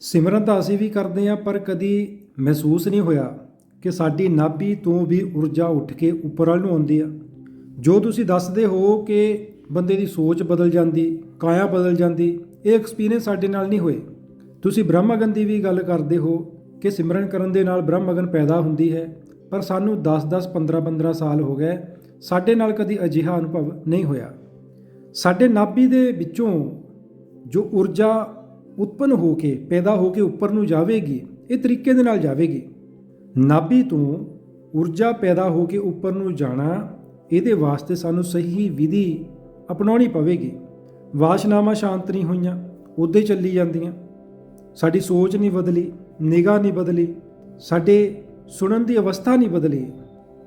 ਸਿਮਰਨ ਤਾਂ ਅਸੀਂ ਵੀ ਕਰਦੇ ਹਾਂ, ਪਰ ਕਦੀ ਮਹਿਸੂਸ ਨਹੀਂ ਹੋਇਆ ਕਿ ਸਾਡੀ ਨਾਭੀ ਤੋਂ ਵੀ ਊਰਜਾ ਉੱਠ ਕੇ ਉੱਪਰ ਵੱਲ ਨੂੰ ਆਉਂਦੀ ਆ। ਜੋ ਤੁਸੀਂ ਦੱਸਦੇ ਹੋ ਕਿ ਬੰਦੇ ਦੀ ਸੋਚ ਬਦਲ ਜਾਂਦੀ, ਕਾਇਆ ਬਦਲ ਜਾਂਦੀ, ਇਹ ਐਕਸਪੀਰੀਅੰਸ ਸਾਡੇ ਨਾਲ ਨਹੀਂ ਹੋਏ। ਤੁਸੀਂ ਬ੍ਰਹਮਗਨ ਦੀ ਵੀ ਗੱਲ ਕਰਦੇ ਹੋ ਕਿ ਸਿਮਰਨ ਕਰਨ ਦੇ ਨਾਲ ਬ੍ਰਹਮਗਨ ਪੈਦਾ ਹੁੰਦੀ ਹੈ, ਪਰ ਸਾਨੂੰ 10-10 15-15 ਸਾਲ ਹੋ ਗਏ, ਸਾਡੇ ਨਾਲ ਕਦੀ ਅਜਿਹਾ ਅਨੁਭਵ ਨਹੀਂ ਹੋਇਆ। ਸਾਡੇ ਨਾਭੀ ਦੇ ਵਿੱਚੋਂ ਜੋ ਊਰਜਾ ਉਤਪਨ ਹੋ ਕੇ, ਪੈਦਾ ਹੋ ਕੇ ਉੱਪਰ ਨੂੰ ਜਾਵੇਗੀ, ਇਹ ਤਰੀਕੇ ਦੇ ਨਾਲ ਜਾਵੇਗੀ। ਨਾਭੀ ਤੋਂ ਊਰਜਾ ਪੈਦਾ ਹੋ ਕੇ ਉੱਪਰ ਨੂੰ ਜਾਣਾ, ਇਹਦੇ ਵਾਸਤੇ ਸਾਨੂੰ ਸਹੀ ਵਿਧੀ ਅਪਣਾਉਣੀ ਪਵੇਗੀ। ਵਾਸ਼ਨਾਵਾਂ ਸ਼ਾਂਤ ਨਹੀਂ ਹੋਈਆਂ ਉਦੋਂ ਚੱਲੀ ਜਾਂਦੀਆਂ। ਸਾਡੀ ਸੋਚ ਨਹੀਂ ਬਦਲੀ, ਨਿਗਾਹ ਨਹੀਂ ਬਦਲੀ, ਸਾਡੇ ਸੁਣਨ ਦੀ ਅਵਸਥਾ ਨਹੀਂ ਬਦਲੀ।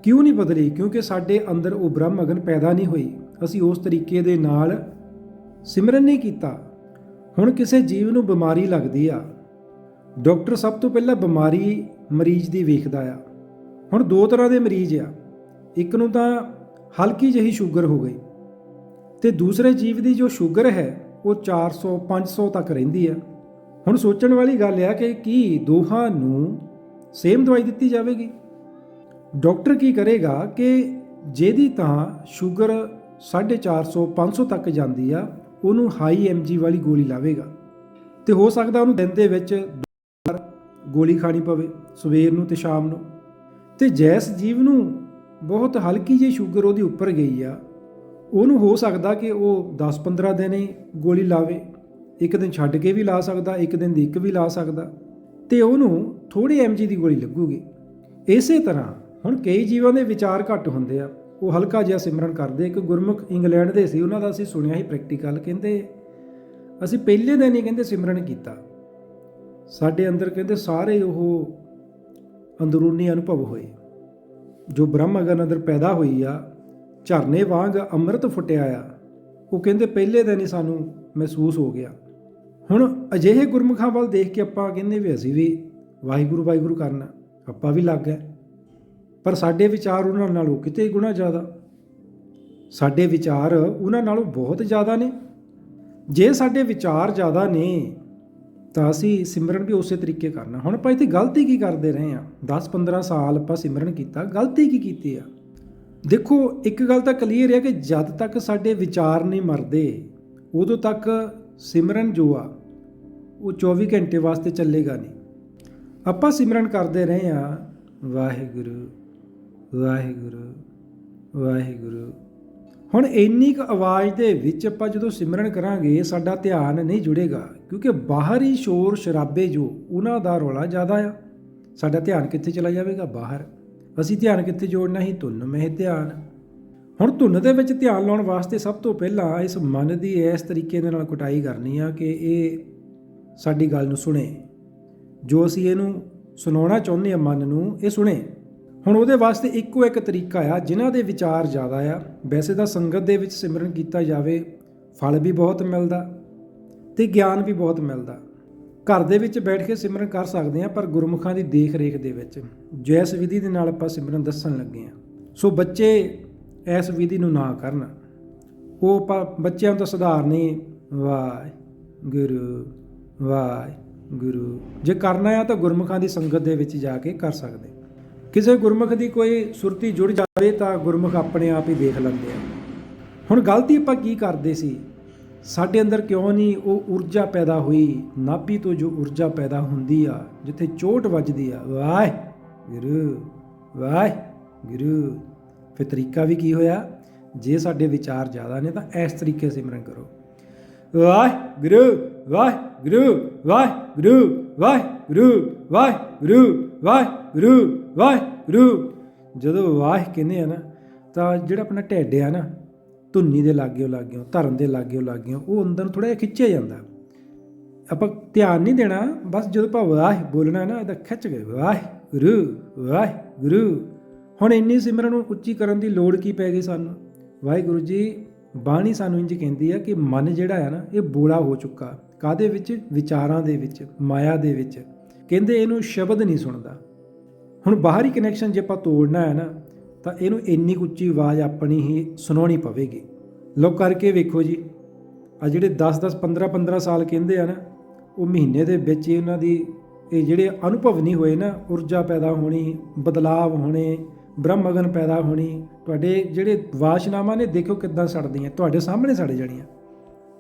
ਕਿਉਂ ਨਹੀਂ ਬਦਲੀ? ਕਿਉਂਕਿ ਸਾਡੇ ਅੰਦਰ ਉਹ ਬ੍ਰਹਮ ਅਗਨ ਪੈਦਾ ਨਹੀਂ ਹੋਈ। ਅਸੀਂ ਉਸ ਤਰੀਕੇ ਦੇ ਨਾਲ ਸਿਮਰਨ ਨਹੀਂ ਕੀਤਾ। ਹੁਣ ਕਿਸੇ ਜੀਵ ਨੂੰ ਬਿਮਾਰੀ ਲੱਗਦੀ ਆ, ਡਾਕਟਰ ਸਭ ਤੋਂ ਪਹਿਲਾਂ ਬਿਮਾਰੀ ਮਰੀਜ਼ ਦੀ ਵੇਖਦਾ ਆ। ਹੁਣ ਦੋ ਤਰ੍ਹਾਂ ਦੇ ਮਰੀਜ਼ ਆ। ਇੱਕ ਨੂੰ ਤਾਂ ਹਲਕੀ ਜਿਹੀ ਸ਼ੂਗਰ ਹੋ ਗਈ ਤੇ ਦੂਸਰੇ ਜੀਵ ਦੀ ਜੋ ਸ਼ੂਗਰ ਹੈ, ਉਹ 400 500 ਤੱਕ ਰਹਿੰਦੀ ਆ। ਹੁਣ ਸੋਚਣ ਵਾਲੀ ਗੱਲ ਆ ਕਿ ਕੀ ਦੋਹਾਂ ਨੂੰ ਸੇਮ ਦਵਾਈ ਦਿੱਤੀ ਜਾਵੇਗੀ? ਡਾਕਟਰ ਕੀ ਕਰੇਗਾ ਕਿ ਜਿਹਦੀ ਤਾਂ ਸ਼ੂਗਰ 450 500 ਤੱਕ ਜਾਂਦੀ ਆ ਉਹਨੂੰ ਹਾਈ ਐਮਜੀ ਵਾਲੀ ਗੋਲੀ ਲਾਵੇਗਾ। ਤੇ ਹੋ ਸਕਦਾ ਉਹਨੂੰ ਦਿਨ ਦੇ ਵਿੱਚ ਦੋ ਵਾਰ ਗੋਲੀ ਖਾਣੀ ਪਵੇ, ਸਵੇਰ ਨੂੰ ਤੇ ਸ਼ਾਮ ਨੂੰ। ਤੇ ਜੈਸ ਜੀਵ ਨੂੰ ਬਹੁਤ ਹਲਕੀ ਜਿਹੀ ਸ਼ੂਗਰ ਉਹਦੀ ਉੱਪਰ ਗਈ ਆ। ਉਹਨੂੰ ਹੋ ਸਕਦਾ ਕਿ ਉਹ 10-15 ਦਿਨ ਹੀ ਗੋਲੀ ਲਾਵੇ। ਇੱਕ ਦਿਨ ਛੱਡ ਕੇ ਵੀ ਲਾ ਸਕਦਾ, ਇੱਕ ਦਿਨ ਦੀ ਇੱਕ ਵੀ ਲਾ ਸਕਦਾ। ਤੇ ਉਹਨੂੰ ਥੋੜੀ ਐਮਜੀ ਦੀ ਗੋਲੀ ਲੱਗੂਗੀ। ਇਸੇ ਤਰ੍ਹਾਂ ਹੁਣ ਕਈ ਜੀਵਾਂ ਦੇ ਵਿਚਾਰ ਘੱਟ ਹੁੰਦੇ ਆ। ਉਹ ਹਲਕਾ ਜਿਹਾ ਸਿਮਰਨ ਕਰਦੇ, ਇੱਕ ਗੁਰਮੁਖ ਇੰਗਲੈਂਡ ਦੇ ਸੀ, ਉਹਨਾਂ ਦਾ ਅਸੀਂ ਸੁਣਿਆ ਹੀ ਪ੍ਰੈਕਟੀਕਲ ਕਹਿੰਦੇ ਅਸੀਂ ਪਹਿਲੇ ਦਿਨ ਹੀ ਕਹਿੰਦੇ ਸਿਮਰਨ ਕੀਤਾ। ਸਾਡੇ ਅੰਦਰ ਕਹਿੰਦੇ ਸਾਰੇ ਉਹ ਅੰਦਰੂਨੀ ਅਨੁਭਵ ਹੋਏ। ਜੋ ਬ੍ਰਹਮ ਅਗਨ ਅੰਦਰ ਪੈਦਾ ਹੋਈ ਆ, ਝਰਨੇ ਵਾਂਗ ਅੰਮ੍ਰਿਤ ਫੁੱਟਿਆ ਆ, ਉਹ ਕਹਿੰਦੇ ਪਹਿਲੇ ਦਿਨ ਹੀ ਸਾਨੂੰ ਮਹਿਸੂਸ ਹੋ ਗਿਆ। ਹੁਣ ਅਜਿਹੇ ਗੁਰਮੁਖਾਂ ਵੱਲ ਦੇਖ ਕੇ ਆਪਾਂ ਕਹਿੰਦੇ ਵੀ ਅਸੀਂ ਵੀ ਵਾਹਿਗੁਰੂ ਵਾਹਿਗੁਰੂ ਕਰਨਾ, ਆਪਾਂ ਵੀ ਲੱਗ ਗਏ। ਪਰ ਸਾਡੇ ਵਿਚਾਰ ਉਹਨਾਂ ਨਾਲੋਂ ਕਿਤੇ ਗੁਣਾ ਜ਼ਿਆਦਾ। ਸਾਡੇ ਵਿਚਾਰ ਉਹਨਾਂ ਨਾਲੋਂ ਬਹੁਤ ਜ਼ਿਆਦਾ ਨੇ। ਜੇ ਸਾਡੇ ਵਿਚਾਰ ਜ਼ਿਆਦਾ ਨੇ, ਤਾਂ ਅਸੀਂ ਸਿਮਰਨ ਵੀ ਉਸੇ ਤਰੀਕੇ ਕਰਨਾ। ਹੁਣ ਆਪਾਂ ਇੱਥੇ ਗਲਤੀ ਕੀ ਕਰਦੇ ਰਹੇ ਆ 10-15 ਸਾਲ ਆਪਾਂ ਸਿਮਰਨ ਕੀਤਾ, ਗਲਤੀ ਕੀ ਕੀਤੀ ਆ? ਦੇਖੋ, ਇੱਕ ਗੱਲ ਤਾਂ ਕਲੀਅਰ ਹੈ ਕਿ ਜਦ ਤੱਕ ਸਾਡੇ ਵਿਚਾਰ ਨਹੀਂ ਮਰਦੇ, ਉਦੋਂ ਤੱਕ ਸਿਮਰਨ ਜੋ ਆ, ਉਹ 24 ਘੰਟੇ ਵਾਸਤੇ ਚੱਲੇਗਾ ਨਹੀਂ। ਆਪਾਂ ਸਿਮਰਨ ਕਰਦੇ ਰਹੇ ਆ ਵਾਹਿਗੁਰੂ। ਵਾਹਿਗੁਰੂ ਵਾਹਿਗੁਰੂ। ਹੁਣ ਇੰਨੀ ਕੁ ਆਵਾਜ਼ ਦੇ ਵਿੱਚ ਆਪਾਂ ਜਦੋਂ ਸਿਮਰਨ ਕਰਾਂਗੇ, ਸਾਡਾ ਧਿਆਨ ਨਹੀਂ ਜੁੜੇਗਾ, ਕਿਉਂਕਿ ਬਾਹਰੀ ਸ਼ੋਰ ਸ਼ਰਾਬੇ ਜੋ, ਉਹਨਾਂ ਦਾ ਰੌਲਾ ਜ਼ਿਆਦਾ ਆ। ਸਾਡਾ ਧਿਆਨ ਕਿੱਥੇ ਚਲਾ ਜਾਵੇਗਾ? ਬਾਹਰ। ਅਸੀਂ ਧਿਆਨ ਕਿੱਥੇ ਜੋੜਨਾ ਹੀ ਧੁੰਨ ਮਹਿ ਧਿਆਨ। ਹੁਣ ਧੁੰਨ ਦੇ ਵਿੱਚ ਧਿਆਨ ਲਾਉਣ ਵਾਸਤੇ ਸਭ ਤੋਂ ਪਹਿਲਾਂ ਇਸ ਮਨ ਦੀ ਇਸ ਤਰੀਕੇ ਦੇ ਨਾਲ ਕੁਟਾਈ ਕਰਨੀ ਆ ਕਿ ਇਹ ਸਾਡੀ ਗੱਲ ਨੂੰ ਸੁਣੇ। ਜੋ ਅਸੀਂ ਇਹਨੂੰ ਸੁਣਾਉਣਾ ਚਾਹੁੰਦੇ ਆ ਮਨ ਨੂੰ, ਇਹ ਸੁਣੇ। ਹੁਣ ਉਹਦੇ ਵਾਸਤੇ ਇੱਕੋ ਇੱਕ ਤਰੀਕਾ ਆ, ਜਿਨ੍ਹਾਂ ਦੇ ਵਿਚਾਰ ਜ਼ਿਆਦਾ ਆ। ਵੈਸੇ ਤਾਂ ਸੰਗਤ ਦੇ ਵਿੱਚ ਸਿਮਰਨ ਕੀਤਾ ਜਾਵੇ, ਫਲ ਵੀ ਬਹੁਤ ਮਿਲਦਾ ਤੇ ਗਿਆਨ ਵੀ ਬਹੁਤ ਮਿਲਦਾ। ਘਰ ਦੇ ਵਿੱਚ ਬੈਠ ਕੇ ਸਿਮਰਨ ਕਰ ਸਕਦੇ ਆ, ਪਰ ਗੁਰਮੁਖਾਂ ਦੀ ਦੇਖ ਰੇਖ ਦੇ ਵਿੱਚ। ਜੈਸ ਵਿਧੀ ਦੇ ਨਾਲ ਆਪਾਂ ਸਿਮਰਨ ਦੱਸਣ ਲੱਗੇ ਆ। ਸੋ ਬੱਚੇ ਇਸ ਵਿਧੀ ਨੂੰ ਨਾ ਕਰਨ। ਉਹ ਆਪਾਂ ਬੱਚਿਆਂ ਨੂੰ ਤਾਂ ਸੁਧਾਰਨੀ ਵਾਹਿ ਗੁਰੂ ਵਾਹਿ ਗੁਰੂ ਜੇ ਕਰਨਾ ਆ ਤਾਂ ਗੁਰਮੁਖਾਂ ਦੀ ਸੰਗਤ ਦੇ ਵਿੱਚ ਜਾ ਕੇ ਕਰ ਸਕਦੇ। ਕਿਸੇ ਗੁਰਮੁਖ ਦੀ ਕੋਈ ਸੁਰਤੀ ਜੁੜ ਜਾਵੇ ਤਾਂ ਗੁਰਮੁਖ ਆਪਣੇ ਆਪ ਹੀ ਦੇਖ ਲੈਂਦੇ ਆ। ਹੁਣ ਗਲਤੀ ਆਪਾਂ ਕੀ ਕਰਦੇ ਸੀ? ਸਾਡੇ ਅੰਦਰ ਕਿਉਂ ਨਹੀਂ ਉਹ ਊਰਜਾ ਪੈਦਾ ਹੋਈ? ਨਾਭੀ ਤੋਂ ਜੋ ਊਰਜਾ ਪੈਦਾ ਹੁੰਦੀ ਆ, ਜਿੱਥੇ ਚੋਟ ਵੱਜਦੀ ਆ, ਵਾਹਿ ਗੁਰੂ ਵਾਹਿ ਗੁਰੂ। ਫਿਰ ਤਰੀਕਾ ਵੀ ਕੀ ਹੋਇਆ? ਜੇ ਸਾਡੇ ਵਿਚਾਰ ਜ਼ਿਆਦਾ ਨੇ ਤਾਂ ਇਸ ਤਰੀਕੇ ਸਿਮਰਨ ਕਰੋ। ਵਾਹਿ ਗੁਰੂ ਵਾਹਿ ਗੁਰੂ ਵਾਹਿ ਗੁਰੂ ਵਾਹਿ ਗੁਰੂ ਵਾਹਿ ਗੁਰੂ। ਵਾਹਿ ਗੁਰੂ ਵਾਹਿ ਗੁਰੂ ਜਦੋਂ ਵਾਹ ਕਹਿੰਦੇ ਆ ਨਾ, ਤਾਂ ਜਿਹੜਾ ਆਪਣਾ ਢਿੱਡ ਆ ਨਾ, ਧੁੰਨੀ ਦੇ ਲਾਗਿਓ ਲਾਗਿਓ ਧਰਨ ਦੇ ਲਾਗਿਓ ਲਾਗਿਓ, ਉਹ ਅੰਦਰ ਥੋੜਾ ਜਿਹਾ ਖਿੱਚਿਆ ਜਾਂਦਾ। ਆਪਾਂ ਧਿਆਨ ਨਹੀਂ ਦੇਣਾ, ਬਸ ਜਦੋਂ ਆਪਾਂ ਵਾਹ ਬੋਲਣਾ ਨਾ, ਇਹਦਾ ਖਿੱਚ ਗਏ ਵਾਹਿ ਗੁਰੂ ਵਾਹਿ ਗੁਰੂ ਹੁਣ ਇੰਨੀ ਸਿਮਰਨ ਨੂੰ ਉੱਚੀ ਕਰਨ ਦੀ ਲੋੜ ਕੀ ਪੈ ਗਈ ਸਾਨੂੰ? ਵਾਹਿਗੁਰੂ ਜੀ, ਬਾਣੀ ਸਾਨੂੰ ਇੰਜ ਕਹਿੰਦੀ ਆ ਕਿ ਮਨ ਜਿਹੜਾ ਹੈ ਨਾ, ਇਹ ਬੋਲਾ ਹੋ ਚੁੱਕਾ। ਕਾਦੇ ਵਿੱਚ? ਵਿਚਾਰਾਂ ਦੇ ਵਿੱਚ, ਮਾਇਆ ਦੇ ਵਿੱਚ। ਕਹਿੰਦੇ ਇਹਨੂੰ ਸ਼ਬਦ ਨਹੀਂ ਸੁਣਦਾ। ਹੁਣ ਬਾਹਰੀ ਕਨੈਕਸ਼ਨ ਜੇ ਆਪਾਂ ਤੋੜਨਾ ਹੈ ਨਾ, ਤਾਂ ਇਹਨੂੰ ਇੰਨੀ ਕੁ ਉੱਚੀ ਆਵਾਜ਼ ਆਪਣੀ ਹੀ ਸੁਣਾਉਣੀ ਪਵੇਗੀ। ਲੋ ਕਰਕੇ ਵੇਖੋ ਜੀ। ਆ ਜਿਹੜੇ 10 10 15 15 ਸਾਲ ਕਹਿੰਦੇ ਆ ਨਾ, ਉਹ ਮਹੀਨੇ ਦੇ ਵਿੱਚ ਹੀ ਉਹਨਾਂ ਦੀ ਇਹ ਜਿਹੜੇ ਅਨੁਭਵ ਨਹੀਂ ਹੋਏ ਨਾ, ਊਰਜਾ ਪੈਦਾ ਹੋਣੀ, ਬਦਲਾਵ ਹੋਣੇ ਬ੍ਰਹਮ ਅਗਨ ਪੈਦਾ ਹੋਣੀ, ਤੁਹਾਡੇ ਜਿਹੜੇ ਵਾਸ਼ਨਾਵਾਂ ਨੇ ਦੇਖੋ ਕਿੱਦਾਂ ਸੜਦੀਆਂ, ਤੁਹਾਡੇ ਸਾਹਮਣੇ ਸੜ ਜਾਣੀਆਂ।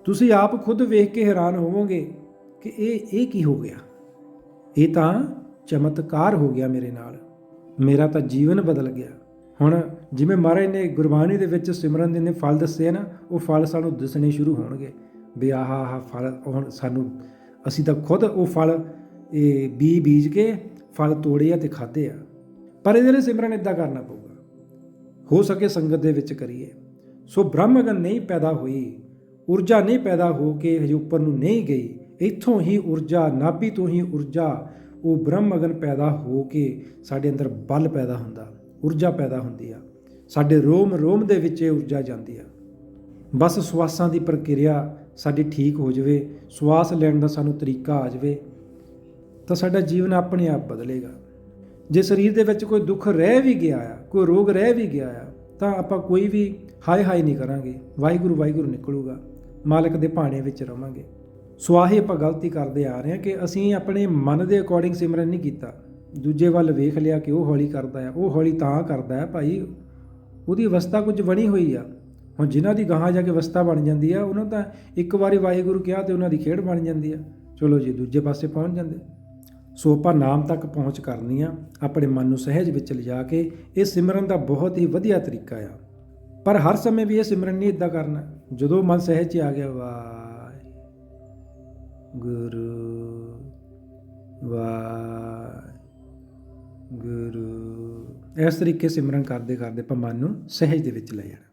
ਤੁਸੀਂ ਆਪ ਖੁਦ ਵੇਖ ਕੇ ਹੈਰਾਨ ਹੋਵੋਗੇ ਕਿ ਇਹ ਇਹ ਕੀ ਹੋ ਗਿਆ? ਇਹ ਤਾਂ ਚਮਤਕਾਰ ਹੋ ਗਿਆ ਮੇਰੇ ਨਾਲ। ਮੇਰਾ ਤਾਂ ਜੀਵਨ ਬਦਲ ਗਿਆ। ਹੁਣ ਜਿਵੇਂ ਮਹਾਰਾਜ ਨੇ ਗੁਰਬਾਣੀ ਦੇ ਵਿੱਚ ਸਿਮਰਨ ਦੇ ਨੇ ਫਲ ਦੱਸੇ ਨਾ, ਉਹ ਫਲ ਸਾਨੂੰ ਦਿਸਣੇ ਸ਼ੁਰੂ ਹੋਣਗੇ। ਵੀ ਆਹ ਆਹ ਫਲ ਹੁਣ ਸਾਨੂੰ, ਅਸੀਂ ਤਾਂ ਖੁਦ ਉਹ ਫਲ, ਇਹ ਬੀ ਬੀਜ ਕੇ ਫਲ ਤੋੜੇ ਆ ਤੇ ਖਾਦੇ ਆ। ਪਰ ਇਹਦੇ ਲਈ ਸਿਮਰਨ ਇਦਾਂ ਕਰਨਾ ਪਊਗਾ। ਹੋ ਸਕੇ ਸੰਗਤ ਦੇ ਵਿੱਚ ਕਰੀਏ। ਸੋ ਬ੍ਰਹਮਗਨ ਨਹੀਂ ਪੈਦਾ ਹੋਈ, ਊਰਜਾ ਨਹੀਂ ਪੈਦਾ ਹੋ ਕੇ ਹਜੇ ਉੱਪਰ ਨੂੰ ਨਹੀਂ ਗਈ ਇੱਥੋਂ ਹੀ ਊਰਜਾ, ਨਾਭੀ ਤੋਂ ਹੀ ਊਰਜਾ ਉਹ ਬ੍ਰਹਮ ਅਗਨ ਪੈਦਾ ਹੋ ਕੇ ਸਾਡੇ ਅੰਦਰ ਬਲ ਪੈਦਾ ਹੁੰਦਾ, ਊਰਜਾ ਪੈਦਾ ਹੁੰਦੀ ਆ। ਸਾਡੇ ਰੋਮ ਰੋਮ ਦੇ ਵਿੱਚ ਇਹ ਊਰਜਾ ਜਾਂਦੀ ਆ। ਬਸ ਸਵਾਸਾਂ ਦੀ ਪ੍ਰਕਿਰਿਆ ਸਾਡੀ ਠੀਕ ਹੋ ਜਾਵੇ, ਸਵਾਸ ਲੈਣ ਦਾ ਸਾਨੂੰ ਤਰੀਕਾ ਆ ਜਾਵੇ, ਤਾਂ ਸਾਡਾ ਜੀਵਨ ਆਪਣੇ ਆਪ ਬਦਲੇਗਾ। ਜੇ ਸਰੀਰ ਦੇ ਵਿੱਚ ਕੋਈ ਦੁੱਖ ਰਹਿ ਵੀ ਗਿਆ ਆ, ਕੋਈ ਰੋਗ ਰਹਿ ਵੀ ਗਿਆ ਆ, ਤਾਂ ਆਪਾਂ ਕੋਈ ਵੀ ਹਾਏ ਹਾਏ ਨਹੀਂ ਕਰਾਂਗੇ ਵਾਹਿਗੁਰੂ ਵਾਹਿਗੁਰੂ ਨਿਕਲੂਗਾ, ਮਾਲਕ ਦੇ ਭਾਣੇ ਵਿੱਚ ਰਵਾਂਗੇ। ਸੋ ਆਹੀ ਆਪਾਂ ਗਲਤੀ ਕਰਦੇ ਆ ਰਹੇ ਹਾਂ ਕਿ ਅਸੀਂ ਆਪਣੇ ਮਨ ਦੇ ਅਕੋਰਡਿੰਗ ਸਿਮਰਨ ਨਹੀਂ ਕੀਤਾ। ਦੂਜੇ ਵੱਲ ਵੇਖ ਲਿਆ ਕਿ ਉਹ ਹੌਲੀ ਕਰਦਾ ਆ ਉਹ ਹੌਲੀ ਤਾਂ ਕਰਦਾ ਹੈ, ਭਾਈ ਉਹਦੀ ਅਵਸਥਾ ਕੁਝ ਬਣੀ ਹੋਈ ਆ। ਹੁਣ ਜਿਨ੍ਹਾਂ ਦੀ ਗਾਹਾਂ ਜਾ ਕੇ ਅਵਸਥਾ ਬਣ ਜਾਂਦੀ ਆ, ਉਹਨਾਂ ਦਾ ਇੱਕ ਵਾਰੀ ਵਾਹਿਗੁਰੂ ਕਿਹਾ ਤੇ ਉਹਨਾਂ ਦੀ ਖੇਡ ਬਣ ਜਾਂਦੀ ਆ। ਚਲੋ ਜੀ, ਦੂਜੇ ਪਾਸੇ ਪਹੁੰਚ ਜਾਂਦੇ। ਸੋ ਆਪਾਂ ਨਾਮ ਤੱਕ ਪਹੁੰਚ ਕਰਨੀ ਆ, ਆਪਣੇ ਮਨ ਨੂੰ ਸਹਿਜ ਵਿੱਚ ਲਿਜਾ ਕੇ ਇਹ ਸਿਮਰਨ ਦਾ ਬਹੁਤ ਹੀ ਵਧੀਆ ਤਰੀਕਾ ਆ। ਪਰ ਹਰ ਸਮੇਂ ਵੀ ਇਹ ਸਿਮਰਨ ਨਹੀਂ ਇਦਾਂ ਕਰਨਾ। ਜਦੋਂ ਮਨ ਸਹਿਜ 'ਚ ਆ ਗਿਆ, ਵਾਹਿ। ਗੁਰੂ ਵਾਹਿ ਇਸ ਤਰੀਕੇ ਸਿਮਰਨ ਕਰਦੇ ਕਰਦੇ ਆਪਾਂ ਮਨ ਨੂੰ ਸਹਿਜ ਦੇ ਵਿੱਚ ਲੈ ਜਾਣਾ।